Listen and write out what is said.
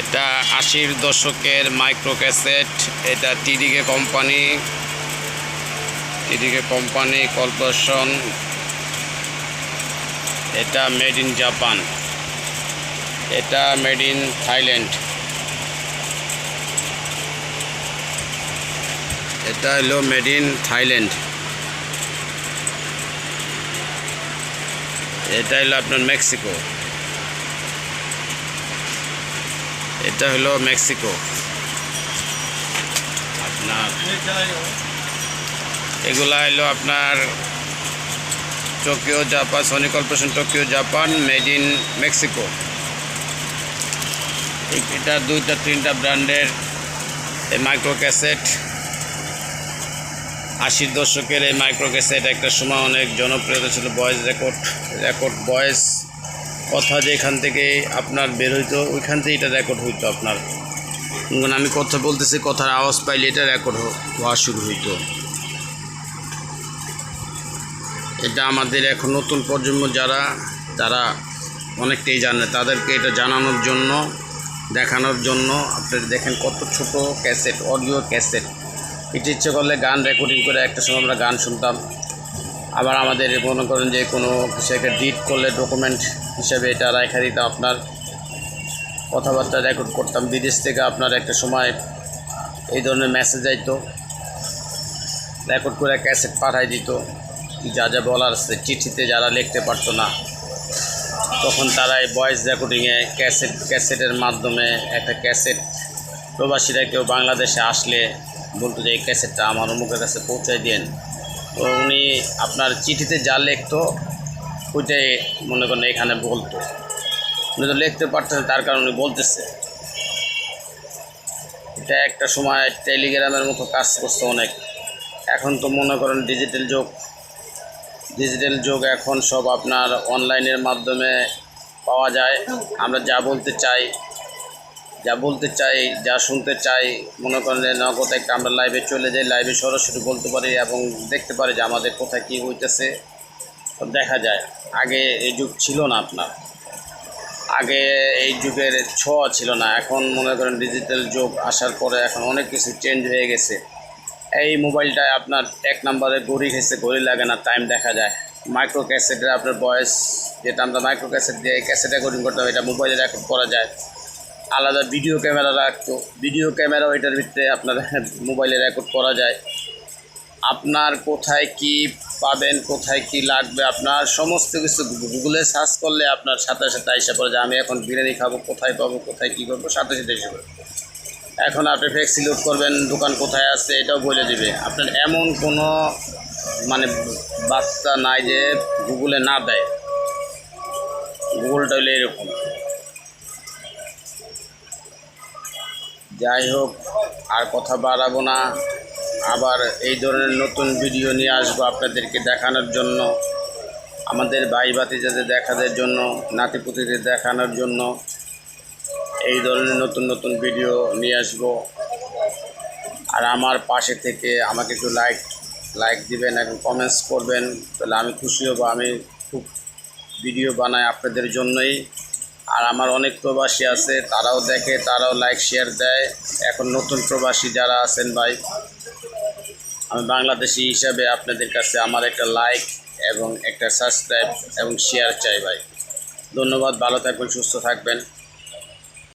এটা আশির দশকের মাইক্রো ক্যাসেট এটা TDK company TDK company corporation, এটা মেড ইন জাপান, এটা মেড ইন থাইল্যান্ড, এটা হলো মেড ইন থাইল্যান্ড। এটা হলো আপনার মেক্সিকো। এটা হলো মেক্সিকো। আপনার এগুলা হলো আপনার Tokyo, Japan, Sony corporation, Tokyo, Japan, made in Mexico. এটা দুইটা, তিনটা ব্র্যান্ডের এই মাইক্রো ক্যাসেট আশির দশকের এই মাইক্রো ক্যাসেট একটা সময় অনেক জনপ্রিয়তা ছিল ভয়েস রেকর্ড রেকর্ড ভয়েস কথা যেখান থেকে আপনার বের হইতো, ওইখান থেকে এটা রেকর্ড হইতো আপনার। আমি কথা বলতেছি, কথার আওয়াজ পাইলে এটা রেকর্ড হওয়া শুরু হইতো। এটা আমাদের এখন নতুন প্রজন্ম যারা, তারা অনেকটাই জানে। তাদেরকে এটা জানানোর জন্য, দেখানোর জন্য, আপনারা দেখেন কত ছোট ক্যাসেট অডিও ক্যাসেট এটা ইচ্ছে করলে গান রেকর্ডিং করে একটা সময় আমরা গান শুনতাম। আবার আমাদের মনে করেন যে কোনো কিছু একটা ডিট করলে ডকুমেন্ট হিসেবে এটা রেখা দিতে আপনার কথাবার্তা রেকর্ড করতাম। বিদেশ থেকে আপনার একটা সময় এই ধরনের মেসেজ আইতো রেকর্ড করে ক্যাসেট পাঠাই দিত। যা যা বলার আছে, চিঠিতে যারা লিখতে পারতো না, তখন তারা এই ভয়েস রেকর্ডিংয়ে ক্যাসেট ক্যাসেটের মাধ্যমে একটা ক্যাসেট প্রবাসীরা কেউ বাংলাদেশে আসলে বলতো যে, এই ক্যাসেটটা আমার অমুকের কাছে পৌঁছায় দিন তো উনি আপনার চিঠিতে যা লিখতো ওইটাই মনে করেন এখানে বলতো। উনি তো লিখতে পারতেন তার কারণে বলতেছে। এটা একটা সময় টেলিগ্রামের মতো কাজ করছে অনেক। এখন তো মনে করেন ডিজিটাল যুগ। ডিজিটাল যুগ এখন সব আপনার অনলাইনের মাধ্যমে পাওয়া যায়। আমরা যা বলতে চাই, যা বলতে চাই, যা শুনতে চাই, মনে করেন নগদ একটা আমরা লাইভে চলে যাই লাইভে সরাসরি বলতে পারি এবং দেখতে পারি যে আমাদের কোথায় কী হইতেছে। দেখা যায়। আগে এই যুগ ছিল না আপনার। আগে এই যুগের ছোঁয়া ছিল না। এখন মনে করেন ডিজিটাল যুগ আসার পরে এখন অনেক কিছু চেঞ্জ হয়ে গেছে। এই মোবাইলটায় আপনার এক নম্বরে ঘড়ি খেয়েছে ঘড়ি লাগে না টাইম দেখা যায়। মাইক্রো ক্যাসেটের আপনার বয়স, যেটা আমরা মাইক্রো ক্যাসেট দিয়ে ক্যাসেট রেকর্ডিং করতাম, এটা মোবাইলে রেকর্ড করা যায়। আলাদা ভিডিও ক্যামেরা রাখতো। ভিডিও ক্যামেরাও এটার ভিতরে আপনার মোবাইলে রেকর্ড করা যায়। আপনার কোথায় কি পাবেন, কোথায় কি লাগবে, আপনার সমস্ত কিছু গুগলে সার্চ করলে আপনার সাথে সাথে এসে পড়ে যে আমি এখন বিরিয়ানি খাব, কোথায় পাবো, কোথায় কী করব, সাথে সাথে এসে পড়ে। এখন আপনি ফ্লেক্সি লোড করবেন, দোকান কোথায় আছে, এটাও বলে দিবে। আপনার এমন কোনো মানে বাচ্চা নাই যে গুগলে না দেয়। গুগলটা হলে এরকম। যাই হোক, আর কথা বাড়াবো না। আবার এই ধরনের নতুন ভিডিও নিয়ে আসব আপনাদেরকে দেখানোর জন্য। আমাদের ভাই ভাতিজাদের দেখাদের জন্য নাতিপুতিদের দেখানোর জন্য এই ধরনের নতুন নতুন ভিডিও নিয়ে আসব। আর আমার পাশে থেকে আমাকে একটু লাইক লাইক দিবেন এবং কমেন্টস করবেন, তাহলে আমি খুশি হব। আমি খুব ভিডিও বানাই আপনাদের জন্যই। আর আমার অনেক প্রবাসী আছে, তারাও দেখে, তারাও লাইক শেয়ার দেয়। এখন নতুন প্রবাসী যারা আছেন ভাই আমি বাংলাদেশি হিসাবে আপনাদের কাছে আমার একটা লাইক এবং একটা সাবস্ক্রাইব এবং শেয়ার চাই ভাই। ধন্যবাদ, ভালো থাকবেন, সুস্থ থাকবেন।